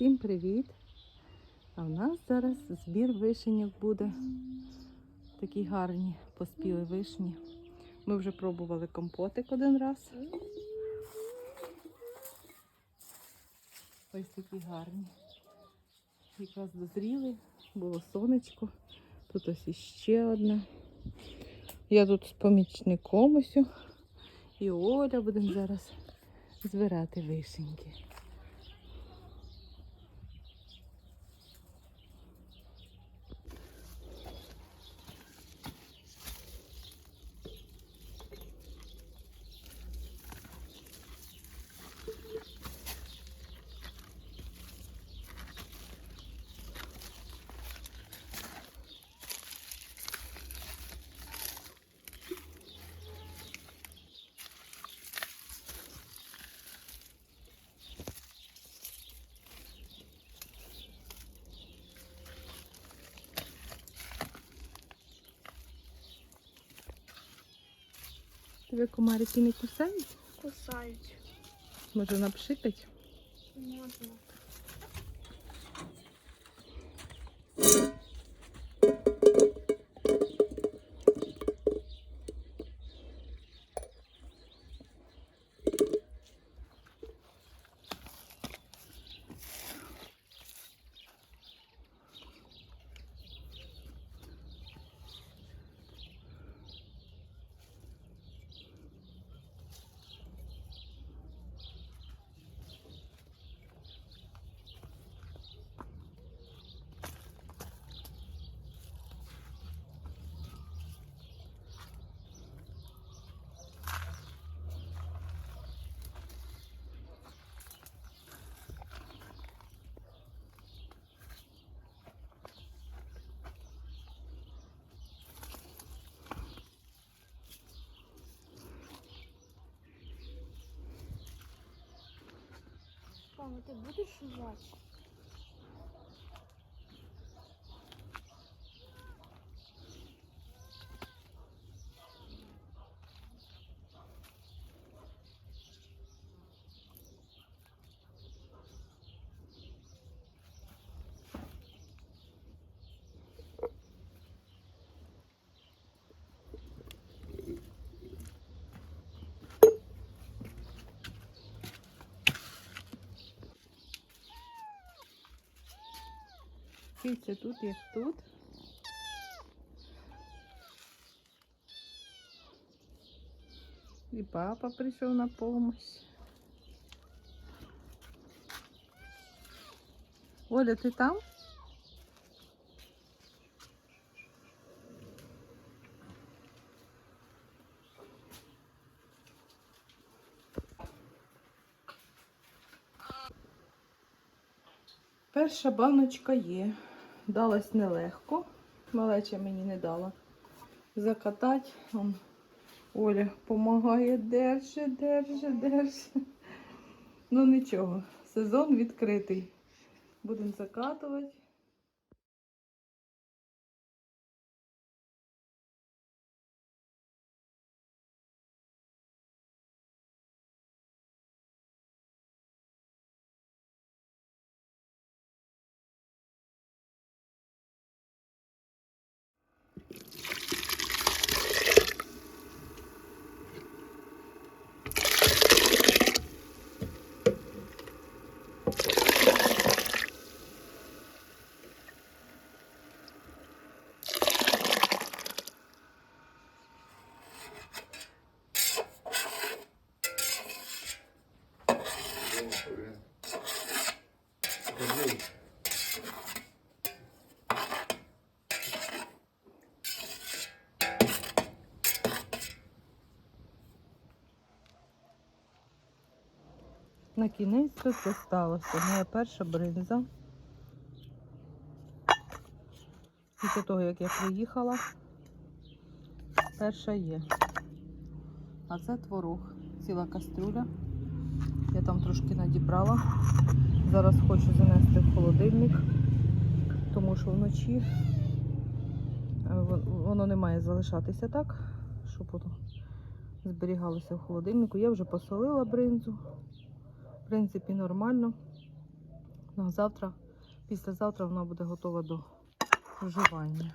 Всім привіт! А в нас зараз збір вишеньок буде. Такі гарні поспіли вишні. Ми вже пробували компотик один раз. Ось такі гарні. Якраз дозріли, було сонечко. Тут ось іще одна. Я тут з помічником ось. І Оля будемо зараз збирати вишеньки. Тебе комарики не кусають? Кусають. Може напшикать? Можна. Мама, ти будеш жувати? Дивіться, тут як тут. І папа прийшов на помощь. Оля, ти там? Перша баночка є. Далась нелегко. Малеча мені не дала закатати. Он, Оля допомагає, держи, держи, держи. Ну нічого, сезон відкритий. Будемо закатувати. На кінець тут осталося моя перша бринза. Після того, як я приїхала, перша є. А це творог, ціла кастрюля. Я там трошки надібрала. Зараз хочу занести в холодильник, тому що вночі е, воно не має залишатися так, щоб воно зберігалося в холодильнику. Я вже посолила бринзу. Принципі, нормально. Ну, завтра, післязавтра вона буде готова до вживання.